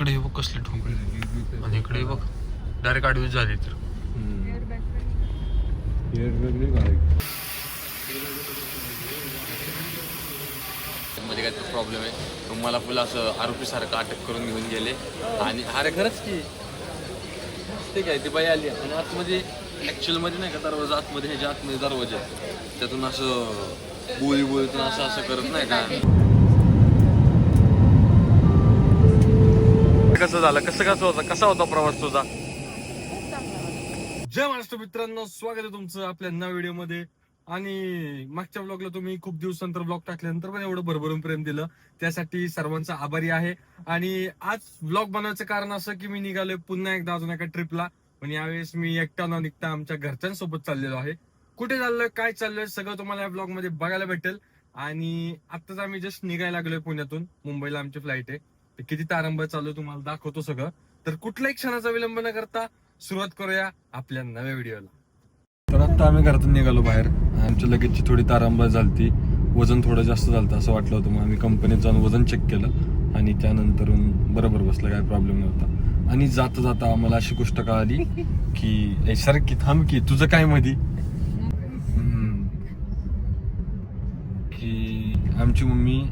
इकडे बघ कसले ठोंबरे आणि इकडे बघ डायरेक्ट आडवीच झाली तर. मध्ये तर प्रॉब्लेम आहे. मग मला फुल असं आरोपी सारखं अटक करून घेऊन गेले. आणि अरे खरंच की. ते काय ती बाई आली. आणि आतमध्ये ऍक्च्युअलमध्ये नाही का दरवाजा? आतमध्ये ह्याच्या आतमध्ये दरवाजा आहे. त्यातून असं बोली बोलतून असं असं करत नाही का? कसं झालं? कसं कसं होतं? कसा होता प्रवास तुझा? जय महाराष्ट्र मित्रांनो स्वागत आहे तुमचं आपल्या नव्या व्हिडिओमध्ये आणि मागच्या ब्लॉगला तुम्ही खूप दिवसानंतर ब्लॉग टाकल्यानंतर पण एवढं भरभरून प्रेम दिलं. त्यासाठी सर्वांचा आभारी आहे. आणि आज ब्लॉग बनवायचं कारण असं की मी निघालोय पुन्हा एकदा अजून एका ट्रिपला पण यावेळेस मी एकटा न निघता आमच्या घरच्यांसोबत चाललेलो आहे. कुठे चाललोय? काय चाललंय? सगळं तुम्हाला या ब्लॉगमध्ये बघायला भेटेल. आणि आताच आम्ही जस्ट निघायला लागलोय पुण्यातून. मुंबईला आमची फ्लाईट आहे. ते किती तारंबळ चालू तुम्हाला दाखवतो सगळं. तर कुठल्याही क्षणाचा विलंब न करता सुरुवात करूया आपल्या नव्या व्हिडिओला. तर आता आम्ही घरातून निघालो बाहेर. आमच्या लगेचची थोडी तारांबळ झालती. वजन थोडं जास्त झालं असं वाटलं होतं. मग आम्ही कंपनीत जाऊन वजन चेक केलं. आणि त्यानंतर बरोबर बसलं काय प्रॉब्लेम नव्हता. आणि जाता जाता आम्हाला अशी गोष्ट कळाली की "ए, सर की थांब की तुझं काय मधी? की आमची मम्मी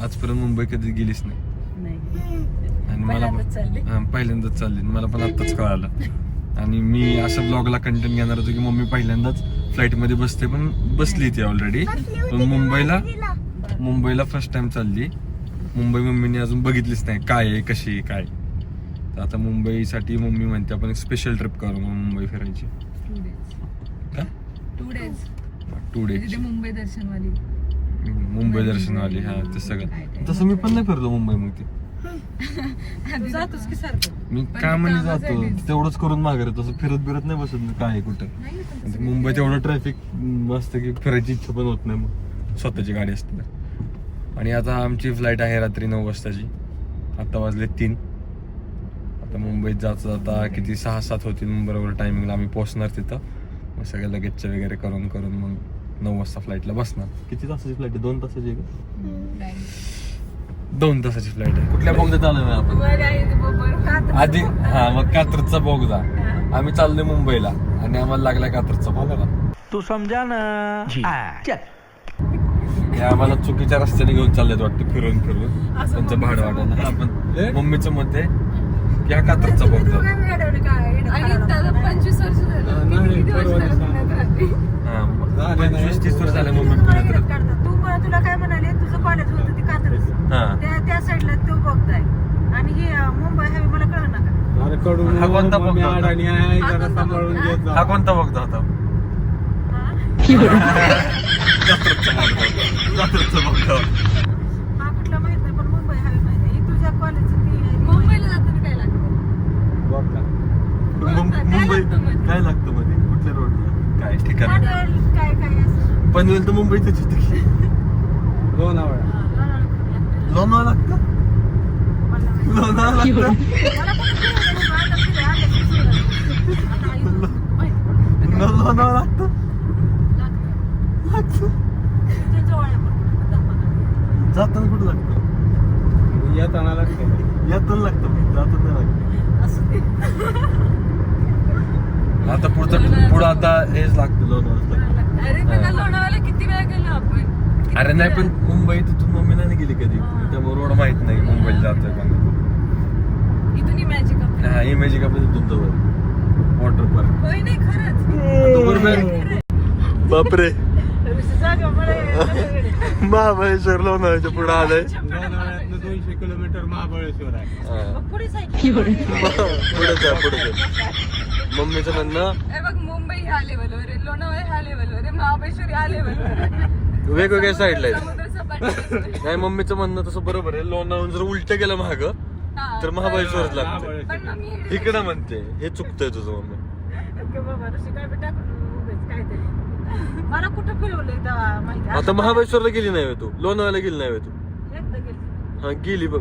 आजपर्यंत मुंबई कधी गेलीच नाही. आणि मला पहिल्यांदाच चालली. हा, पहिल्यांदाच चालली आणि मला पण आत्ताच कळालं. आणि मी असं ब्लॉगला कंटेंट घेणार होतो की मम्मी पहिल्यांदाच फ्लाईटमध्ये बसते पण बसली ती ऑलरेडी पण मुंबईला मुंबईला. फर्स्ट टाइम चालली. मुंबई मम्मीने अजून बघितलीच नाही काय आहे कशी आहे काय. तर आता मुंबईसाठी मम्मी म्हणते आपण एक स्पेशल ट्रिप करू मग मुंबई फिरायची. काय? Two days two days Mumbai दर्शनवाली. Mumbai दर्शनवाली हा ते सगळं. तसं मी पण नाही फिरलो मुंबई मग ती. जातोच की सारखं? मी कामाने ते जातो. तेवढंच करून मागे राहतो असं फिरत बिरत नाही बसत मी काय कुठं. मुंबईत एवढं ट्रॅफिक असतं की फिरायची इच्छा पण होत नाही मग. स्वतःची गाडी असते तर. आणि आता आमची फ्लाईट आहे रात्री नऊ वाजताची. आता वाजले तीन. आता मुंबईत जाता जाता किती सहा सात होतील बरोबर टायमिंगला आम्ही पोहोचणार तिथं. मग सगळं लगेचचं वगैरे करून करून मग नऊ वाजता फ्लाईटला बसणार किती तासाची फ्लाईट आहे? दोन तासाची आहे का. दोन तासाची फ्लाईट आहे. कुठल्या आपण? वर आहे कात्रज. आधी हा मग कात्रजचा बोगदा. आम्ही चाललोय मुंबईला. आणि आम्हाला लागलाय कात्रजचा बोगदा. तू समझा ना. हाँ, चल. आम्हाला चुकीच्या रस्त्याने घेऊन चाललेत वाटतं फिरून फिरून असं त्यांचं भाडं वाटायला आपण मम्मीचं मत आहे. हा? आणि त्याला पंचवीस वर्ष झालं मी किती वर्ष झालं पुण्यात राहते? हा मग पंचवीस तीस वर्ष झाले मम्मी तुला पुण्यात इकडे राहते. काढतात. तू तुला काय म्हणाले तुझं कॉलेज होतं ते कात्रज हा त्या त्या साईडला तो बघताय आणि हे मुंबई हवी मला कळकडून हा कोणता बोगदा होता? अडाणी आहे हा जरा कोणता सांभाळून बोगदा? घेत जा. हा कोणता बोगदा होता कात्रजचा बोगदा होता. कात्रजचा बोगदा होता. हा कुठला माहीत नाही पण मुंबई हवी माहिती आहे ही तुझ्या कॉलेजचं ती आहे. मुंबईला जाताना काय लागतं बघ ना. मुं- काय मुंबई. लागतं? काय लागतं मध्ये? कुठल्या रोडला काय ठिकाण? पनवेल काय काय असं? पनवेल तर मुंबईतच येतं. की लोणावळा लोणावळा लागतं? लोणावळा. लागतं? मला पण फिरायचं आता फिरायला आलं की सुरुवात. आता आई माहिती. लोणावळा लागतं? लागतं. जवळ आहे पण. दाखवा. जाताना कुठं लागतं? येताना लागते. यातून लागतं. जाताना नाही लागतं. असं ते. आता पुढचं पुढं आता हेच लागतं. अरे पण लोणावळ्याला किती वेळा गेलो आपण? अरे नाही पण मुंबई तिथून मम्मी नाही गेली कधी? त्यामुळे रोड माहीत नाही मुंबईला जातोय पण इथून इमॅजिक हा इमेजिक आपण तिथून जवळ. Water park. होय नाही खरंच. बापरे. महाबळेश्वर लोणावळ्याच्या पुढे आलंय. लोणावळ्यातनं दोनशे किलोमीटर महाबळेश्वर आहे. पुढे साईड पुढे जा पुढे जा. मम्मीचं म्हणणं? हे बघ मुंबई ह्या लेवलवर आहे लोणावळा ह्या लेवलवर आहे महाबळेश्वर ह्या लेवलवर आहे. वेगवेगळ्या साईडला आहेत. नाही मम्मीचं म्हणणं तसं बरोबर आहे. लोणावळा जर उलट गेलं महाग हा. तर महाबळेश्वरच लागतं. महाबळेश्वर. पण मी इकडं म्हणते हे चुकतंय तुझं मम्मी. बाबा बी टाकून उगाच काहीतरी मला कुठं फिरवलंय तेव्हा माहिती? आहे. आता महाबळेश्वरला गेली नाही तू. लोणावळ्याला गेली नाही तू. एकदा गेली. हा गेली बघ.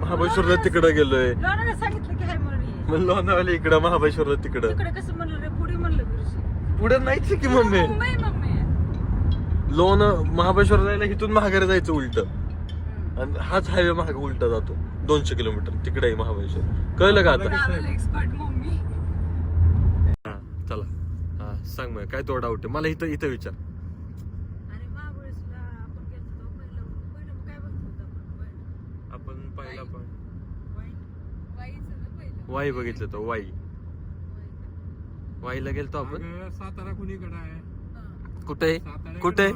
महाबळेश्वरला तिकडं गेलोय. लोणावळ्याला सांगितलं की हाय म्हणून ये. मग लोणावळ्याला इकडं महाबळेश्वरला तिकडं. तिकडे कसं म्हणलं रे? पुढे म्हणलं नाहीच की मम्मी. मुंबई मम्मी लोण महाबळेश्वरला जायला इथून महागारी जायचं उलट. आणि हाच हायवे मागे उलटा जातो. दोनशे किलोमीटर. तिकडे आहे महाबळेश्वर. कळलं का आता? Expert mummy. सांग मग काय तो डाऊट आहे? मला इथं इथं विचार. आणि महाबळेश्वरला आपण गेलो होतो पहिलं पहिलं काय बघतो आपण? आपण पहिला पण. वाईचं ना पहिलं. वाई बघितलं तो वाई. वाईला गेलतो आपण? अगं, सातारा कुणीकडे आहे? कुठे? सातारा कुठे.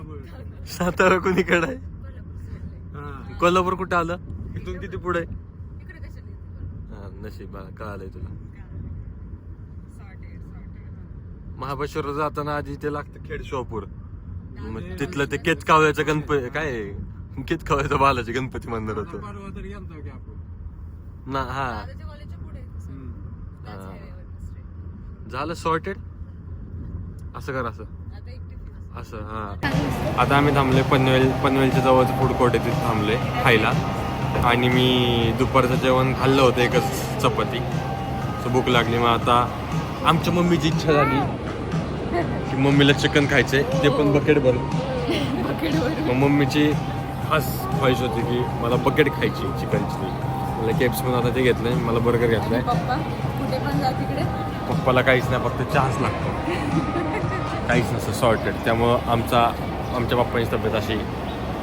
सातारा कुणीकडे आहे? हा. कोल्हापूर कुठे आलं? इथून किती पुढे? आहे? इकडे कशाला येते हा नशीब हा, कळालंय तुला. महाबळेश्वर जाताना आधी ते लागतं खेड शॉपूर मग तिथलं ते केतकावळ्याचं गणपती काय? आहे? केतकावळ्याचं बालाजी गणपती मंदिर आता होतं परवा तर गेलतो की आपण. ना हा. दादाच्या कॉलेजच्या पुढे हम्म. त्याच हा. area वर झालं सॉर्टेड असं कर असं. आता एकटी फिरत. असं हा. आता आम्ही थांबले पनवेल पनवेलच्या जवळचं फूड कोर्ट आहे तिथे थांबले खायला. आणि मी दुपारचं जेवण खाल्लं होतं एकच चपाती. सो भूक लागली मग आता आमच्या मम्मीची इच्छा झाली. की मम्मीला चिकन खायचंय ते पण बकेट भरून. मग मम्मीची खास ख्वाहिश होती की मला बकेट खायची चिकनची मला केप्स पण आता ते घेतलंय मला बर्गर घेतलाय. पप्पा? कुठे पण जा तिकडे. पप्पाला काहीच नाही फक्त चहाच लागतो. काहीच नसतं सॉर्टेड त्यामुळं आमचा आमच्या पप्पाची तब्येत अशी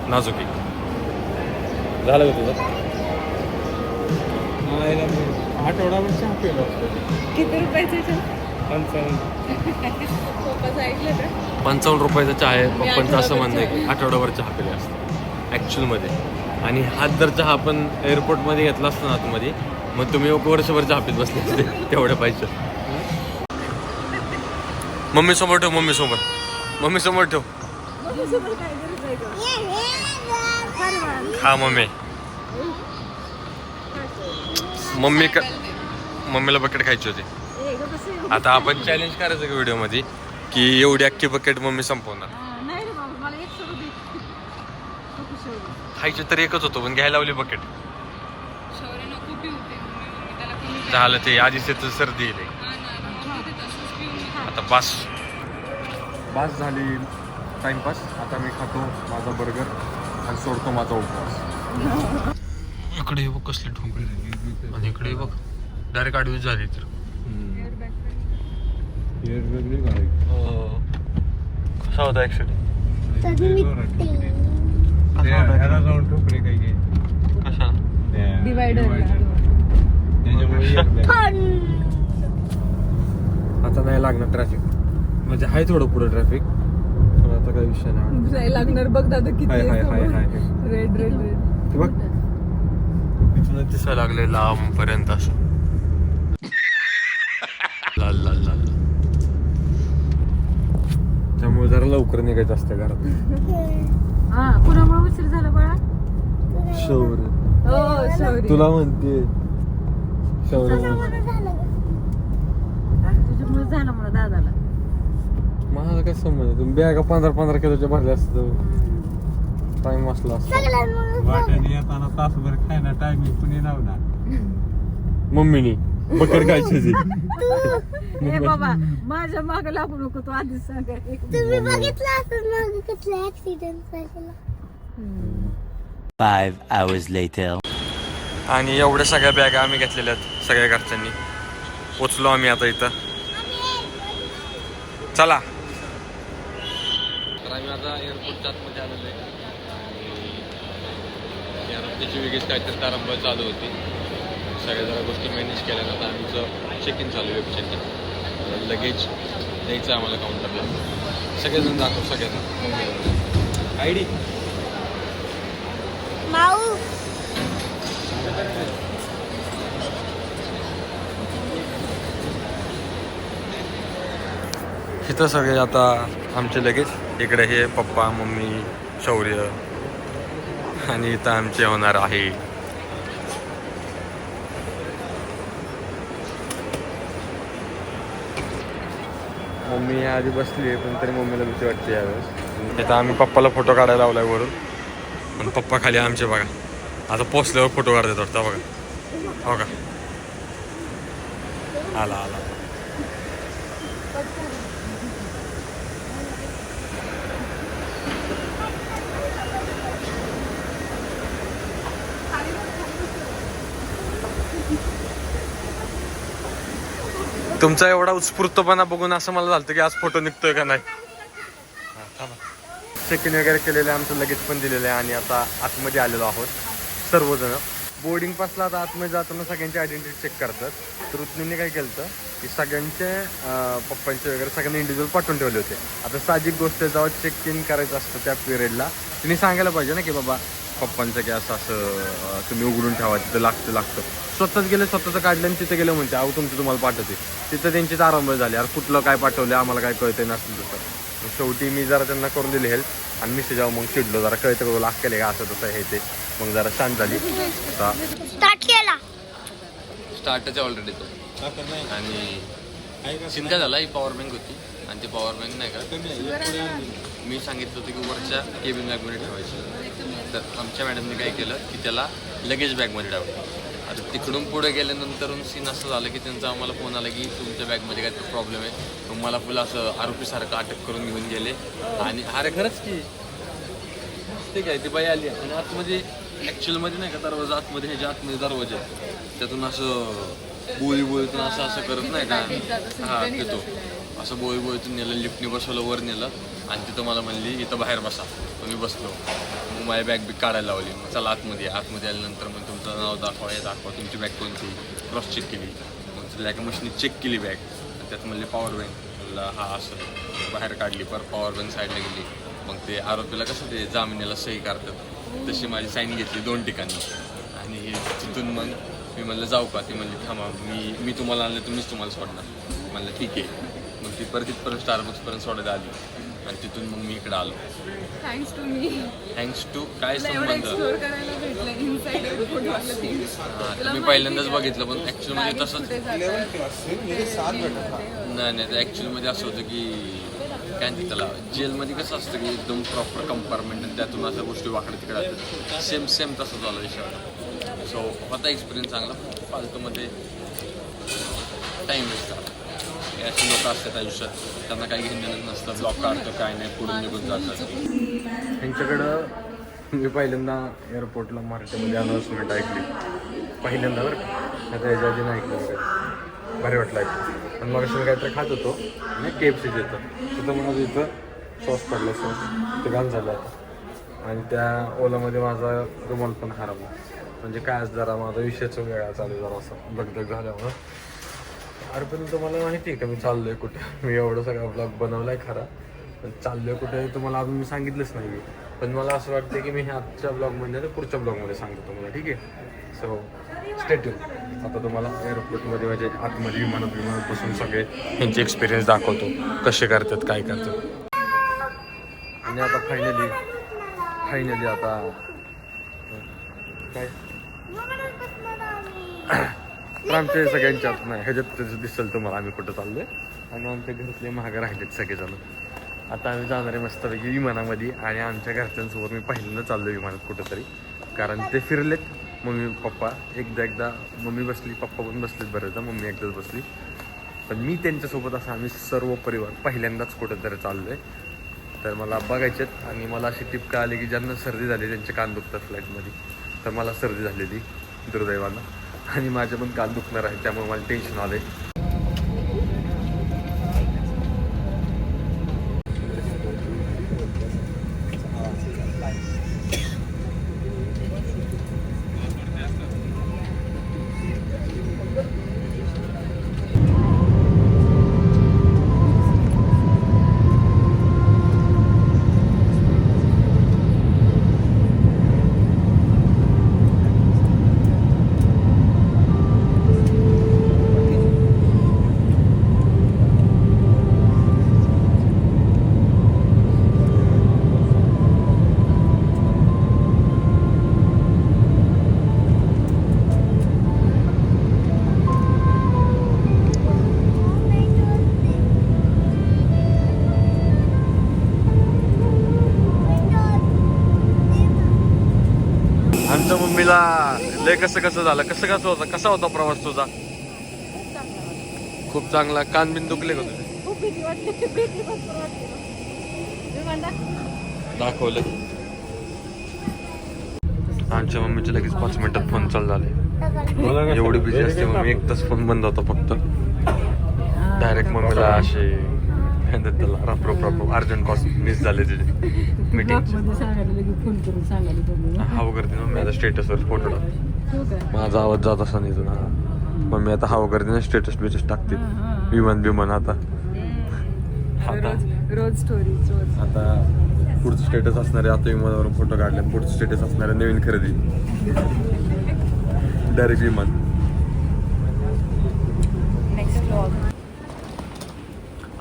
नाजूक आहे. झालं का तुझं? आईला मग आठवडाभर चहा पिलो असतो किती रुपयाचे? पंचावन्न. पंचावन्न रुपयाचा चहा आहे पप्पांचं असं म्हणणं आहे की आठवड्याभर चहा पिले असतं ॲक्च्युअलमध्ये आणि हाच जर चहा आपण एअरपोर्टमध्ये घेतला असतो ना आतमध्ये मग तुम्ही एक वर्षभर चहा पित बसले असते तेवढ्या पाहिजे मम्मी समोर ठेव मम्मी समोर. मम्मी समोर ठेव. हा मम्मी. मम्मी का मम्मीला बकेट खायची होती. आता आपण चॅलेंज करायचं का व्हिडिओमध्ये की एवढी अख्खी बकेट मम्मी संपवणार. नाही रे बाबा मला एक सोडू दे नको सोडू. खायची तर एकच होतो पण घ्यायला लावली बकेट शौर्य नको पिऊ ते. मम्मी मम्मी त्याला कमी प्यायला. झालं ते आधीच त्याचं सर्दी येते हा ना, नको ते तसंच पिऊन खा. आता पास पास झाली टाइमपास. आता मी खातो माझा बर्गर आणि सोडतो माझा उपवास. इकडे बघ कसले ठोंबरे आणि इकडे बघ डायरेक्ट आडवीच झाली तर. कसा होता कसा त्या Divider ला. त्याच्यामुळे. आता नाही लागणार ट्रॅफिक म्हणजे आहे थोडं पुढं ट्रॅफिक पण आता काही विषय नाही. नाही लागणार बघ दादा किती high high high high. Red red red ते बघ इथून दिसायला लागले लांब पर्यंत असं लाल लाल लाल त्यामुळे जरा लवकर निघायचं असतं घरात. हा कुणामुळे उशीर झाला बाळा? शौर्य. हो सॉरी तुला म्हणते. शौर्य तुझ्यामुळे झालं मला दादाला. मला काय समज तुम्ही बॅगा पंधरा पंधरा किलोच्या भरल्या असतं टाइम असला असता. वाट्याने येताना तासभर खायला टायमिंग कुणी लावणार मम्मीनी. बकर खायची ती. ए बाबा माझ्या माग लागू नको तू आधीच सांग. तुम्ही बघितलं असेल मागे कसला ऍक्सिडेंट झालेला? Five hours later. आणि एवढ्या सगळ्या बॅगा आम्ही घेतलेल्या आहेत सगळ्या घरच्यांनी. पोचलो आम्ही आता इथं. चला. तर आम्ही आता एअरपोर्टच्या आतमध्ये आलेलो आहे. त्याची वेगळीच काहीतरी तारंबळ चालू होती. सगळ्या जरा गोष्टी मॅनेज केल्या आता आमचं चेक इन चालू आहे वेबसाईटला लगेज द्यायचं आहे आम्हाला काउंटरला सगळेजण दाखव सगळ्यांना. आय डी माऊ. इथं सगळे आता आमचे लगेच. इकडे हे पप्पा मम्मी शौर्य. आणि इथं आमचे होणार आहे. मम्मी आधी बसली आहे पण तरी मम्मीला भीती वाटते यावेळेस. इथं आम्ही पप्पाला फोटो काढायला लावलाय वरून. पण पप्पा खाली आमचे बघा. आता पोचल्यावर फोटो काढतात वाटतं बघा. हो का आला आला. तुमचा एवढा उत्स्फूर्तपणा बघून असं मला झालं की आज फोटो निघतोय का नाही. चेकिंग वगैरे केलेले आमचं लगेच पण दिलेलं आहे आणि आता आतमध्ये आलेलो आहोत सर्वजण. बोर्डिंग पासला आता आतमध्ये जाताना सगळ्यांची आयडेंटिटी चेक करतात. तर रुत्नीने काय केलं होतं की सगळ्यांचे पप्पांचे वगैरे सगळ्यांना इंडिव्हिज्युअल पाठवून ठेवले होते. आता साहजिक गोष्ट आहे, जेव्हा चेक इन करायचं असतं त्या पिरियडला तिने सांगायला पाहिजे ना की बाबा पप्पांचं की असं तुम्ही उघडून ठेवा तिथं लागतं लागतं. स्वतःच गेले स्वतःचं काढलं आणि तिथं गेलं म्हणते अहो तुमचं तुम्हाला पाठवते. तिथं त्यांचीच आरंभ झाली. यार कुठलं काय पाठवलं आम्हाला काय कळतंय नसलं तसं. मग शेवटी मी जरा त्यांना करून दिली हेल्प आणि मी जेव्हा मग चिडलो जरा कळतं लाग केले का असं तसं हे ते. मग जरा शांत झाली. आता स्टार्ट केला. स्टार्टच ऑलरेडी तो. आणि काय झाला ही पॉवर बँक होती. आणि ती पॉवर बँक नाही का मी सांगितलं होतं की वरच्या केबिन बॅगमध्ये ठेवायची. तर आमच्या मॅडमने काय केलं की त्याला लगेज बॅगमध्ये टाकलं आता तिकडून पुढे गेल्यानंतर सीन असं झालं की त्यांचा आम्हाला फोन आला की तुमच्या बॅगमध्ये काहीतरी प्रॉब्लेम आहे. मग मला फुल असं आरोपीसारखं अटक करून घेऊन गेले. आणि अरे खरंच की. ठीक आहे ती बाई आली. आणि आतमध्ये ॲक्च्युअलमध्ये नाही का दरवाजा? आतमध्ये ह्याच्या आतमध्ये दरवाजा आहे त्यातून असं बोळी बोळीतून असं असं करत नाही का? हा घेतो असं बोळी बोळीतून नेलं लिफ्टने बसवलं वर नेलं. आणि तिथं मला म्हणली इथं बाहेर बसा. मी बसलो. मग माझी बॅग बी काढायला लावली. मग चला आतमध्ये आतमध्ये आल्यानंतर मग तुमचं नाव दाखवा हे दाखवा. तुमची बॅग कोणती? क्रॉस चेक केली. मग बॅग मशीन चेक केली बॅग आणि त्यात म्हणले पॉवर बँक म्हणलं हा असं. बाहेर काढली पर पॉवर बँक साईडला गेली. मग ते आरोपीला कसं ते जामिनीला सही करतात? तशी माझी साईन घेतली दोन ठिकाणी. आणि तिथून मग मी म्हणलं जाऊ का? ती म्हणली थांबा मी मी तुम्हाला आणलं तुम्हीच तुम्हाला सोडणार. म्हणलं ठीक आहे. मग ती परत तिथपर्यंत स्टारबक्सपर्यंत सोडायला आली. आणि तिथून मग मी इकडं आलो. थँक्स टू मी थँक्स टू काय एवढं संबंध? एक्सप्लोर करायला भेटलं इनसाइड हा, ते मी पहिल्यांदाच बघितलं पण ऍक्च्युअलमध्ये तसंच नाही नाही ऍक्च्युअलमध्ये असं होतं की काय म्हणते त्याला? जेलमध्ये कसं असतं की एकदम प्रॉपर कंपार्टमेंट आणि त्यातून अशा गोष्टी वाकडे तिकडे असतात सेम सेम तसं झालं विषय सो होता एक्सपिरियन्स चांगला फालतूमध्ये टाईम वेस्ट हे अशी लोक असतात आयुष्यात त्यांना काही घेणं नसतं ब्लॉक काढतं काय नाही पुढून निघून जातात त्यांच्याकडं मी पहिल्यांदा एअरपोर्टला मराठीमध्ये अनाऊन्समेंट ऐकली. पहिल्यांदा बरं का? आता याच्या आधी नाही ऐकलं वगैरे. भारी वाटलं ऐकलं पण मग काहीतरी खात होतो आणि के एफ सीच येतं तिथं म्हणत इथं सॉस पडलं सॉस ते घाल झालं आता. आणि त्या ओलामध्ये माझा रुमाल पण हरवला म्हणजे काय जरा माझा विषयच वेळा चालू जरा असं दगदग झाल्यामुळं. अरे तुम्हाला माहिती आहे का मी चाललोय कुठे? मी एवढं सगळा ब्लॉग बनवलाय खरा. पण चाललोय कुठे तुम्हाला अजून मी सांगितलंच नाही पण मला असं वाटतं की मी हे आजच्या ब्लॉगमध्ये म्हणजे तर पुढच्या ब्लॉगमध्ये सांगतो तुम्हाला ठीक आहे? सो स्टेट्यू आता तुम्हाला एअरपोर्टमध्ये म्हणजे आतमध्ये विमानात विमानात बसून सगळे यांचे एक्सपिरियन्स दाखवतो. कसे करतात काय करतात. आणि आता फायनली फायनली आता काय? तर आमच्या सगळ्यांच्या नाही ह्याच्यात त्याचं दिसेल तुम्हाला आम्ही कुठं चाललोय. आणि आमच्या घरातले महाग राहिलेत सगळेजण. आता आम्ही जाणार आहे मस्तपैकी विमानामध्ये आणि आमच्या घरच्यांसोबत मी पहिल्यांदा चाललो विमानात कुठंतरी. कारण ते फिरलेत. मम्मी पप्पा एकदा एकदा मम्मी बसली पप्पा पण बसलेत बरेचदा मम्मी एकदाच बसली. पण मी त्यांच्यासोबत असं आम्ही सर्व परिवार पहिल्यांदाच कुठंतरी चाललो आहे तर मला बघायचेत आणि मला अशी टिपका आली की ज्यांना सर्दी झाली त्यांचे कान दुखतात फ्लाईटमध्ये तर मला सर्दी झालेली दुर्दैवानं. आणि माझं पण काल दुखणार आहे त्यामुळे मला टेन्शन आलं आहे लय कसं कसं झालं? कसं कसं होतं? कसा होता प्रवास तुझा? खूप चांगला. कान बिन दुखले का तुझे? खूप भीती वाटते भीती भरपूर वाटते विमान दाखवलं. आमच्या मम्मीचे लगेच पाच मिनिटात फोन चालू झाले. एवढी बिझी असते मम्मी. एक तास फोन बंद होता फक्त. डायरेक्ट मम्मीला असे त्याला राप्रो राप्रो अर्जंट कॉस्ट मिस झाले तिचे. मीटिंगमध्ये सांगायला लगेच फोन करून सांगायला तुम्ही. हाव करते ना. मी आता स्टेटसवर फोटो टाक हो काय माझा आवाज जात असा नाही ना मम्मी आता हाव करते ना स्टेटस बिटस टाकते. विमान बिमान आता. आता. रोज स्टोरी आता पुढचं स्टेटस असणारे आता विमानावरून फोटो काढले पुढचं स्टेटस असणारे नवीन खरेदी. डायरेक्ट विमान.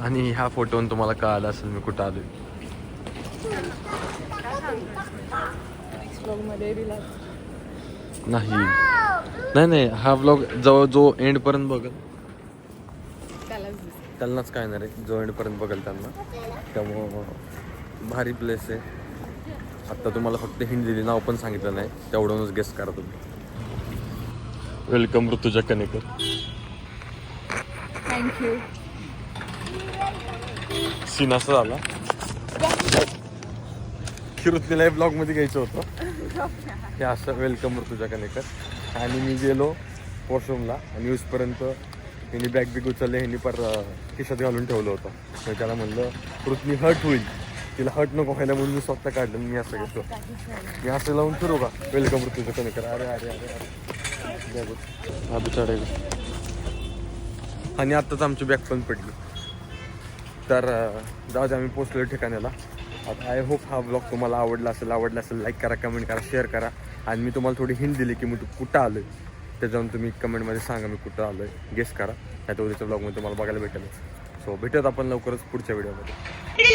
आणि ह्या फोटोवरून तुम्हाला कळालं असेल मी कुठं आलोय नेक्स्ट ब्लॉगमध्ये रिलॅक्स नाही. नाही नाही हा ब्लॉग जवळ जो एंड पर्यंत बघल. त्यांनाच काय नाही रे जो एंड पर्यंत बघल त्यांना. त्यामुळं भारी प्लेस आहे. आत्ता तुम्हाला फक्त हिंद दिली नाव पण सांगितलं नाही. तेवढूनच गेस्ट करा तुम्ही. Welcome Rutuja Kanekar thank you scene असा झाला. खिरुतनीला ब्लॉगमध्ये घ्यायचं होतं. हे असं वेलकम तुझ्या कनेक्टर आणि मी गेलो वॉशरूमला आणि यूजपर्यंत ह्यांनी बॅग बिग उचलले ह्यांनी पर खिशात घालून ठेवलं होतं. तर त्याला म्हणलं कृतनी हर्ट होईल. तिला हट नको व्हायला म्हणून मी स्वतः काढलं मी असं घेतो मी असं लावून फिरू का? वेलकम ऋतुजा कनेकर अरे अरे अरे अरे. हा आणि आत्ताच आमची बॅग पण पडली. तर जाऊ दे आम्ही पोचलो ठिकाणाला आता आय होप हा ब्लॉग तुम्हाला आवडला असेल आवडला असेल लाईक करा कमेंट करा शेअर करा आणि मी तुम्हाला थोडी हिंट दिली की मी कुठं आलो आहे ते जाऊन तुम्ही कमेंटमध्ये सांगा मी कुठं आलो आहे गेस करा नाही तर उद्याच्या ब्लॉगमध्ये तुम्हाला बघायला भेटेल सो भेटत आपण लवकरच पुढच्या व्हिडिओमध्ये